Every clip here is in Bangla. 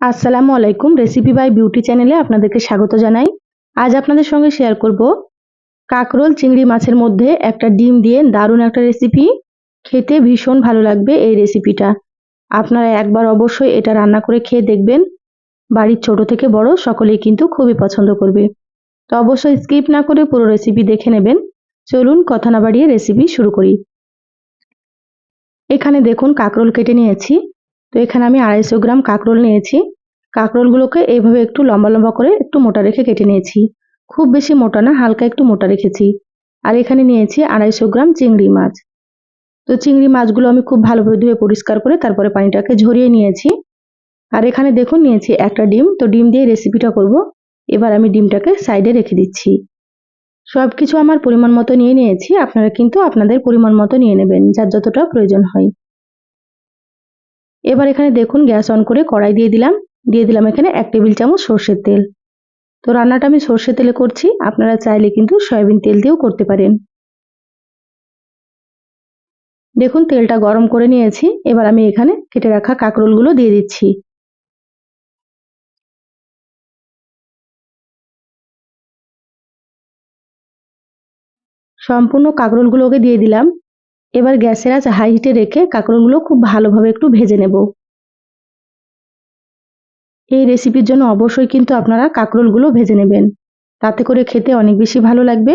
আসসালামু আলাইকুম রেসিপি বাই বিউটি চ্যানেলে আপনাদেরকে স্বাগত জানাই। আজ আপনাদের সঙ্গে শেয়ার করব কাকরোল চিংড়ি মাছের মধ্যে একটা ডিম দিয়ে দারুণ একটা রেসিপি খেতে ভীষণ ভালো লাগবে এই রেসিপিটা আপনারা একবার অবশ্যই এটা রান্না করে খেয়ে দেখবেন। বাড়ির ছোট থেকে বড় সকলেই কিন্তু খুবই পছন্দ করবে। তো অবশ্যই স্কিপ না করে পুরো রেসিপি দেখে নেবেন। চলুন কথা না বাড়িয়ে রেসিপি শুরু করি। এখানে দেখুন কাকরোল কেটে নিয়েছি। তো এখানে আমি আড়াইশো গ্রাম কাঁকরোল নিয়েছি। কাঁকরোলগুলোকে এইভাবে একটু লম্বা লম্বা করে একটু মোটা রেখে কেটে নিয়েছি। খুব বেশি মোটা না, হালকা একটু মোটা রেখেছি। আর এখানে নিয়েছি আড়াইশো গ্রাম চিংড়ি মাছ। তো চিংড়ি মাছগুলো আমি খুব ভালোভাবে ধুয়ে পরিষ্কার করে তারপরে পানিটাকে ঝরিয়ে নিয়েছি। আর এখানে দেখুন নিয়েছি একটা ডিম। তো ডিম দিয়ে রেসিপিটা করব। এবার আমি ডিমটাকে সাইডে রেখে দিচ্ছি। সব কিছু আমার পরিমাণ মতো নিয়ে নিয়েছি। আপনারা কিন্তু আপনাদের পরিমাণ মতো নিয়ে নেবেন, যার যতটা প্রয়োজন হয়। এবার এখানে দেখুন গ্যাস অন করে কড়াই দিয়ে দিলাম। দিয়ে দিলাম এখানে এক টেবিল চামচ সর্ষের তেল। তো রান্নাটা আমি সর্ষের তেলে করছি। আপনারা চাইলে কিন্তু সয়াবিন তেল দিয়েও করতে পারেন। দেখুন, তেলটা গরম করে নিয়েছি। এবার আমি এখানে কেটে রাখা কাঁকরোলগুলো দিয়ে দিচ্ছি। সম্পূর্ণ কাঁকরোলগুলোকে দিয়ে দিলাম। এবার গ্যাসের আঁচ হাই হিটে রেখে কাঁকরোলগুলো খুব ভালোভাবে একটু ভেজে নেব। এই রেসিপির জন্য অবশ্যই কিন্তু আপনারা কাঁকরোলগুলো ভেজে নেবেন। তাতে করে খেতে অনেক বেশি ভালো লাগবে।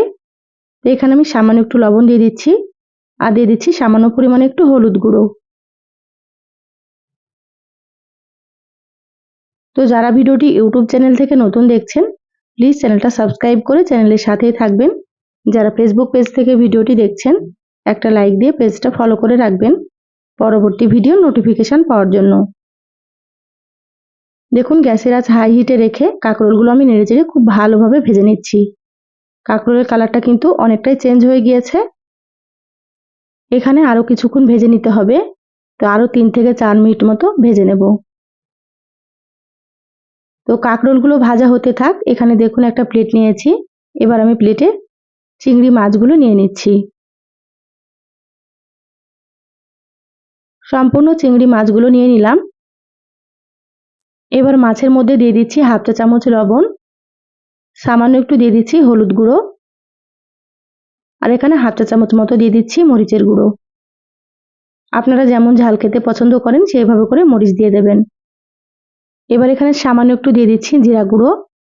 তো এখানে আমি সামান্য একটু লবণ দিয়ে দিচ্ছি। আর দিয়ে দিচ্ছি সামান্য পরিমাণে একটু হলুদ গুঁড়ো। তো যারা ভিডিওটি ইউটিউব চ্যানেল থেকে নতুন দেখছেন প্লিজ চ্যানেলটা সাবস্ক্রাইব করে চ্যানেলের সাথেই থাকবেন। যারা ফেসবুক পেজ থেকে ভিডিওটি দেখছেন একটা লাইক দিয়ে পেজটা ফলো করে রাখবেন পরবর্তী ভিডিও নোটিফিকেশান পাওয়ার জন্য। দেখুন, গ্যাসের আঁচ হাই হিটে রেখে কাঁকরোলগুলো আমি নেড়ে চেড়ে খুব ভালোভাবে ভেজে নিচ্ছি। কাঁকরোলের কালারটা কিন্তু অনেকটাই চেঞ্জ হয়ে গিয়েছে। এখানে আরও কিছুক্ষণ ভেজে নিতে হবে। তো আরও তিন থেকে চার মিনিট মতো ভেজে নেব। তো কাঁকরোলগুলো ভাজা হতে থাক, এখানে দেখুন একটা প্লেট নিয়েছি। এবার আমি প্লেটে চিংড়ি মাছগুলো নিয়ে নিচ্ছি। সম্পূর্ণ চিংড়ি মাছগুলো নিয়ে নিলাম। এবার মাছের মধ্যে দিয়ে দিচ্ছি হাফ চা চামচ লবণ। সামান্য একটু দিয়ে দিচ্ছি হলুদ গুঁড়ো। আর এখানে হাফ চা চামচ মতো দিয়ে দিচ্ছি মরিচের গুঁড়ো। আপনারা যেমন ঝাল খেতে পছন্দ করেন, সেইভাবে করে মরিচ দিয়ে দেবেন। এবার এখানে সামান্য একটু দিয়ে দিচ্ছি জিরা গুঁড়ো।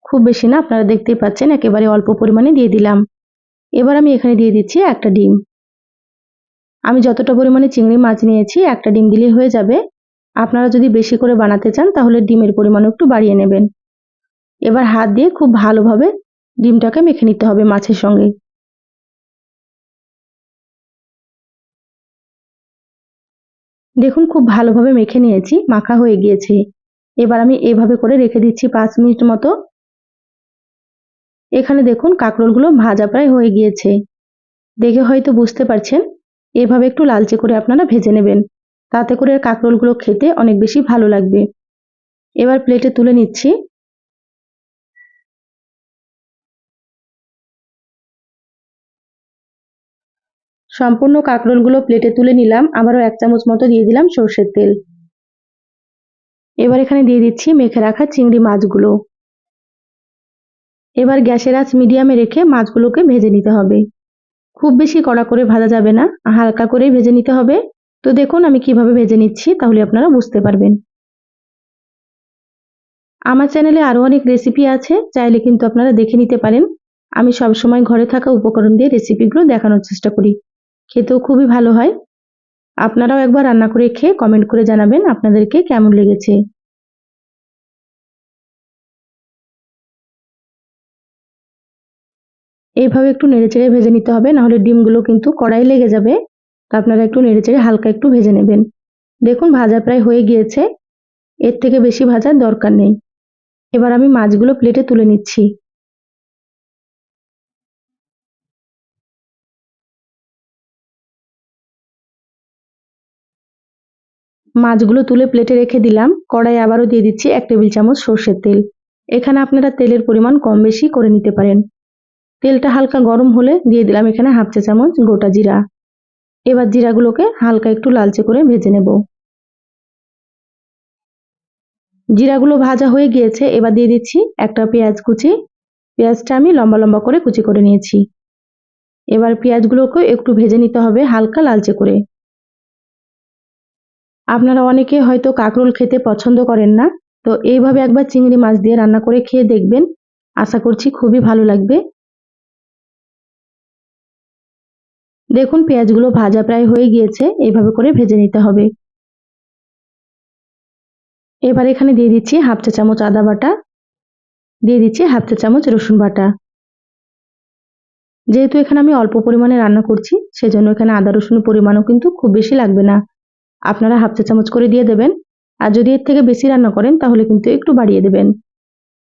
খুব বেশি না, আপনারা দেখতেই পাচ্ছেন, একেবারে অল্প পরিমাণে দিয়ে দিলাম। এবার আমি এখানে দিয়ে দিচ্ছি একটা ডিম। আমি যতটা পরিমাণে চিংড়ি মাছ নিয়েছি, একটা ডিম দিলেই হয়ে যাবে। আপনারা যদি বেশি করে বানাতে চান, তাহলে ডিমের পরিমাণ একটু বাড়িয়ে নেবেন। এবার হাত দিয়ে খুব ভালোভাবে ডিমটাকে মেখে নিতে হবে মাছের সঙ্গে। দেখুন, খুব ভালোভাবে মেখে নিয়েছি, মাখা হয়ে গিয়েছে। এবার আমি এভাবে করে রেখে দিচ্ছি পাঁচ মিনিট মতো। এখানে দেখুন, কাঁকরোলগুলো ভাজা প্রায় হয়ে গিয়েছে। দেখে হয়তো বুঝতে পারছেন এভাবে একটু লালচে করে আপনারা ভেজে নেবেন। তাতে করে কাঁকরোলগুলো খেতে অনেক বেশি ভালো লাগবে। এবার প্লেটে তুলে নিচ্ছি। সম্পূর্ণ কাঁকরোলগুলো প্লেটে তুলে নিলাম। আবারও এক চামচ মতো দিয়ে দিলাম সর্ষের তেল। এবার এখানে দিয়ে দিচ্ছি মেখে রাখা চিংড়ি মাছগুলো। এবার গ্যাসের আঁচ মিডিয়ামে রেখে মাছগুলোকে ভেজে নিতে হবে। খুব বেশি কড়া করে ভাজা যাবে না, হালকা করে ভেজে নিতে হবে। তো দেখুন আমি কীভাবে ভেজে নিচ্ছি, তাহলে আপনারা বুঝতে পারবেন। আমার চ্যানেলে আরও অনেক রেসিপি আছে, চাইলে কিন্তু আপনারা দেখে নিতে পারেন। আমি সবসময় ঘরে থাকা উপকরণ দিয়ে রেসিপিগুলো দেখানোর চেষ্টা করি। খেতেও খুবই ভালো হয়। আপনারাও একবার রান্না করে খেয়ে কমেন্ট করে জানাবেন আপনাদেরকে কেমন লেগেছে। এইভাবে একটু নেড়েচেড়ে ভেজে নিতে হবে, নাহলে ডিমগুলো কিন্তু কড়াই লেগে যাবে। তো আপনারা একটু নেড়েচেড়ে হালকা একটু ভেজে নেবেন। দেখুন, ভাজা প্রায় হয়ে গিয়েছে। এর থেকে বেশি ভাজার দরকার নেই। এবার আমি মাছগুলো প্লেটে তুলে নিচ্ছি। মাছগুলো তুলে প্লেটে রেখে দিলাম। কড়াই আবারও দিয়ে দিচ্ছি এক টেবিল চামচ সর্ষের তেল। এখানে আপনারা তেলের পরিমাণ কম বেশি করে নিতে পারেন। তেলটা হালকা গরম হলে দিয়ে দিলাম এখানে হাফ চা চামচ গোটা জিরা। এবার জিরাগুলোকে হালকা একটু লালচে করে ভেজে নেব। জিরাগুলো ভাজা হয়ে গিয়েছে, এবার দিয়ে দিচ্ছি একটা পেঁয়াজ কুচি। পেঁয়াজটা আমি লম্বা লম্বা করে কুচি করে নিয়েছি। এবার পেঁয়াজগুলোকে একটু ভেজে নিতে হবে হালকা লালচে করে। আপনারা অনেকে হয়তো কাঁকরোল খেতে পছন্দ করেন না, তো এইভাবে একবার চিংড়ি মাছ দিয়ে রান্না করে খেয়ে দেখবেন। আশা করছি খুবই ভালো লাগবে। দেখুন, পেঁয়াজগুলো ভাজা প্রায় হয়ে গিয়েছে এইভাবে করে ভেজে নিতে হবে। এবার এখানে দিয়ে দিচ্ছি হাফ চা চামচ আদা বাটা, দিয়ে দিচ্ছি হাফ চা চামচ রসুন বাটা। যেহেতু এখানে আমি অল্প পরিমাণে রান্না করছি, সেজন্য এখানে আদা রসুনের পরিমাণও কিন্তু খুব বেশি লাগবে না। আপনারা হাফ চা চামচ করে দিয়ে দেবেন, আর যদি এর থেকে বেশি রান্না করেন, তাহলে কিন্তু একটু বাড়িয়ে দেবেন।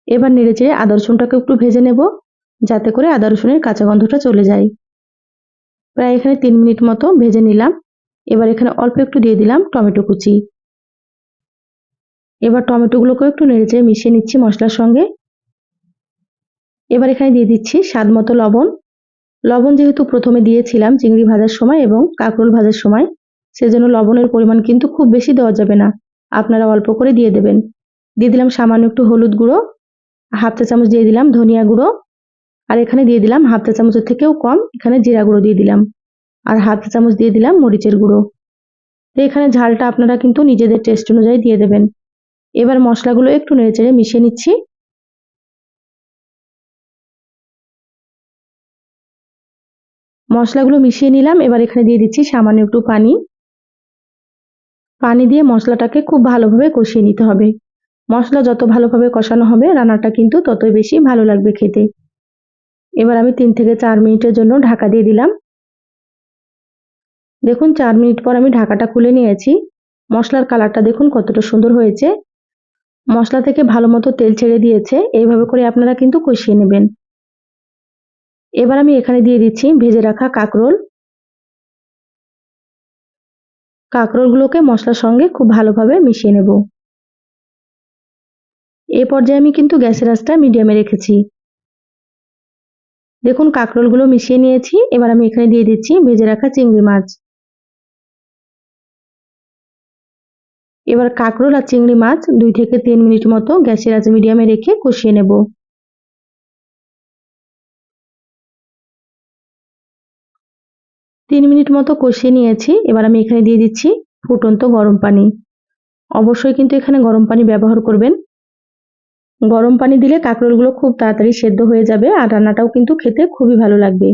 এবার নেড়ে চেড়ে আদা রসুনটাকে একটু ভেজে নেব, যাতে করে আদা রসুনের কাঁচা গন্ধটা চলে যায়। প্রায় এখানে তিন মিনিট মতো ভেজে নিলাম। এবার এখানে অল্প একটু দিয়ে দিলাম টমেটো কুচি। এবার টমেটোগুলোকেও একটু নেড়েচেড়ে মিশিয়ে নিচ্ছি মশলার সঙ্গে। এবার এখানে দিয়ে দিচ্ছি স্বাদ মতো লবণ। লবণ যেহেতু প্রথমে দিয়েছিলাম চিংড়ি ভাজার সময় এবং কাঁকরোল ভাজার সময়, সেজন্য লবণের পরিমাণ কিন্তু খুব বেশি দেওয়া যাবে না। আপনারা অল্প করে দিয়ে দেবেন। দিয়ে দিলাম সামান্য একটু হলুদ গুঁড়ো, হাফ চা চামচ দিয়ে দিলাম ধনিয়া গুঁড়ো আর এখানে দিয়ে দিলাম হাফ চা চামচের থেকেও কম, এখানে জিরা গুঁড়ো দিয়ে দিলাম। আর হাফ চা চামচ দিয়ে দিলাম মরিচের গুঁড়ো। তো এখানে ঝালটা আপনারা কিন্তু নিজেদের টেস্ট অনুযায়ী দিয়ে দেবেন। এবার মশলাগুলো একটু নেড়েচেড়ে মিশিয়ে নিচ্ছি। মশলাগুলো মিশিয়ে নিলাম, এবার এখানে দিয়ে দিচ্ছি সামান্য একটু পানি। পানি দিয়ে মশলাটাকে খুব ভালোভাবে কষিয়ে নিতে হবে। মশলা যত ভালোভাবে কষানো হবে, রান্নাটা কিন্তু ততই বেশি ভালো লাগবে খেতে। এবার আমি তিন থেকে চার মিনিটের জন্য ঢাকা দিয়ে দিলাম। দেখুন, চার মিনিট পর আমি ঢাকাটা খুলে নিয়েছি। মশলার কালারটা দেখুন কতটা সুন্দর হয়েছে। মশলা থেকে ভালো মতো তেল ছেড়ে দিয়েছে। এইভাবে করে আপনারা কিন্তু কষিয়ে নেবেন। এবার আমি এখানে দিয়ে দিচ্ছি ভেজে রাখা কাঁকরোল। কাঁকরোলগুলোকে মশলার সঙ্গে খুব ভালোভাবে মিশিয়ে নেব। এ পর্যায়ে আমি কিন্তু গ্যাসের আঁচটা মিডিয়ামে রেখেছি। দেখুন কাঁকরোলগুলো মিশিয়ে নিয়েছি, এবার আমি এখানে দিয়ে দিচ্ছি ভেজে রাখা চিংড়ি মাছ। এবার কাঁকরোল আর চিংড়ি মাছ দুই থেকে তিন মিনিট মতো গ্যাসের আঁচ মিডিয়ামে রেখে কষিয়ে নেব। তিন মিনিট মতো কষিয়ে নিয়েছি, এবার আমি এখানে দিয়ে দিচ্ছি ফুটন্ত গরম পানি। অবশ্যই কিন্তু এখানে গরম পানি ব্যবহার করবেন। গরম পানি দিলে কাঁকরোলগুলো খুব তাড়াতাড়ি সেদ্ধ হয়ে যাবে আর রান্নাটাও কিন্তু খেতে খুবই ভালো লাগবে।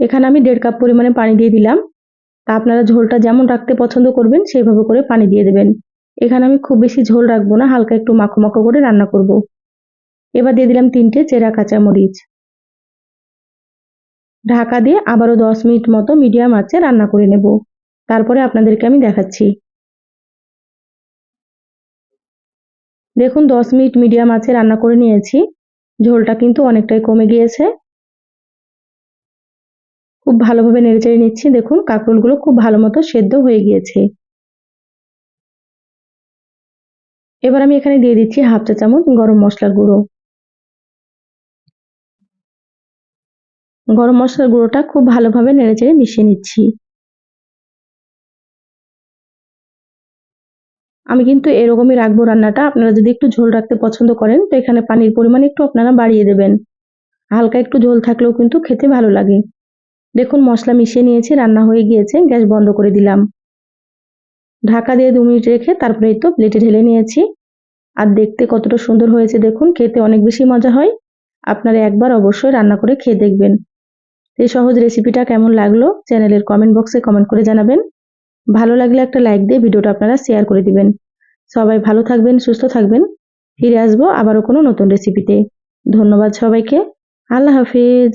এখানে আমি দেড় কাপ পরিমাণে পানি দিয়ে দিলাম। তা আপনারা ঝোলটা যেমন রাখতে পছন্দ করবেন সেইভাবে করে পানি দিয়ে দেবেন। এখানে আমি খুব বেশি ঝোল রাখব না, হালকা একটু মাখো মাখো করে রান্না করব। এবার দিয়ে দিলাম তিনটে চেরা কাঁচা মরিচ। ঢাকা দিয়ে আবারও দশ মিনিট মতো মিডিয়াম আঁচে রান্না করে নেব। তারপরে আপনাদেরকে আমি দেখাচ্ছি। দেখুন, দশ মিনিট মিডিয়াম আঁচে রান্না করে নিয়েছি। ঝোলটা কিন্তু অনেকটাই কমে গিয়েছে। খুব ভালোভাবে নেড়েচেড়ে নিচ্ছি। দেখুন, কাঁকরোলগুলো খুব ভালো মতো সেদ্ধ হয়ে গিয়েছে। এবার আমি এখানে দিয়ে দিচ্ছি হাফ চা চামচ গরম মশলার গুঁড়ো। গরম মশলার গুঁড়োটা খুব ভালোভাবে নেড়েচেড়ে মিশিয়ে নিচ্ছি। আমি কিন্তু এরকমই রাখব রান্নাটা। আপনারা যদি একটু ঝোল রাখতে পছন্দ করেন, তো এখানে পানির পরিমাণ একটু আপনারা বাড়িয়ে দেবেন। হালকা একটু ঝোল থাকলেও কিন্তু খেতে ভালো লাগে। দেখুন, মশলা মিশিয়ে নিয়েছি, রান্না হয়ে গিয়েছে, গ্যাস বন্ধ করে দিলাম। ঢাকা দিয়ে দু মিনিট রেখে তারপরে তো প্লেটে ঢেলে নিয়েছি। আর দেখতে কতটা সুন্দর হয়েছে দেখুন, খেতে অনেক বেশি মজা হয়। আপনারা একবার অবশ্যই রান্না করে খেয়ে দেখবেন। এই সহজ রেসিপিটা কেমন লাগল, চ্যানেলের কমেন্ট বক্সে কমেন্ট করে জানাবেন। ভালো লাগলে একটা লাইক দিয়ে ভিডিওটা আপনারা শেয়ার করে দিবেন। সবাই ভালো থাকবেন, সুস্থ থাকবেন। ফিরে আসব আবারও কোনো নতুন রেসিপিতে ধন্যবাদ সবাইকে। আল্লাহ হাফিজ।